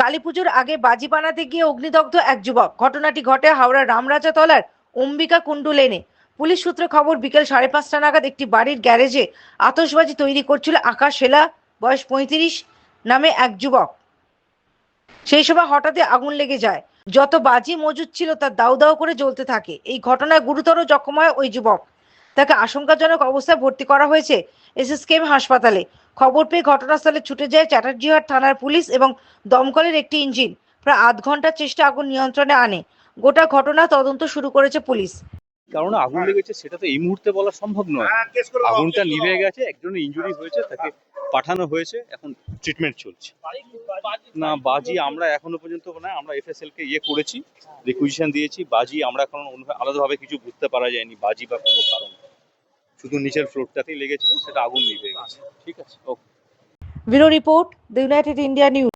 কালীপুজোর আগে বাজি বানাতে গিয়ে অগ্নিদগ্ধ এক যুবক। ঘটনাটি ঘটে হাওড়ার রামরাজাতলার অম্বিকা কুণ্ডু লেনে। পুলিশ সূত্রে খবর, বিকেল সাড়ে পাঁচটা নাগাদ একটি বাড়ির গ্যারেজে আতশবাজি তৈরি করছিল আকাশ সেলা বয়স পঁয়ত্রিশ, নামে এক যুবক। সেই সময় হঠাৎই আগুন লেগে যায়। যত বাজি মজুদ ছিল তা দাউ দাউ করে জ্বলতে থাকে। এই ঘটনায় গুরুতর জখম হয় ওই যুবক। তাকে আশঙ্কাজনক অবস্থায় ভর্তি করা হয়েছে এসএসকেএম হাসপাতালে। খবর পেয়ে ঘটনাস্থলে ছুটে যায় চ্যাটার্জিহাট থানার পুলিশ এবং দমকলের একটি ইঞ্জিন। প্রায় আধ ঘণ্টার চেষ্টা আগুন নিয়ন্ত্রণে আনে। গোটা ঘটনা তদন্ত শুরু করেছে পুলিশ। কারণ আগুন লেগেছে সেটা তো এই মুহূর্তে বলা সম্ভব নয়। আগুনটা নিভে গেছে একজনের ইঞ্জুরি হয়েছে তাকে পাঠানো হয়েছে এখন ট্রিটমেন্ট চলছে। না বাজি আমরা এখনও পর্যন্ত না আমরা এফএসএল কে ইয়ে করেছি রিকুইজিশন দিয়েছি বাজি আমরা এখন আলাদাভাবে কিছু বুঝতে পারা যায়নি বাজি বা কোনো কারণ। শুধু নিচের ফ্লোরটাতেই লেগেছিল সেটা আগুন নিভে গেছে ঠিক আছে okay bureau report the United India news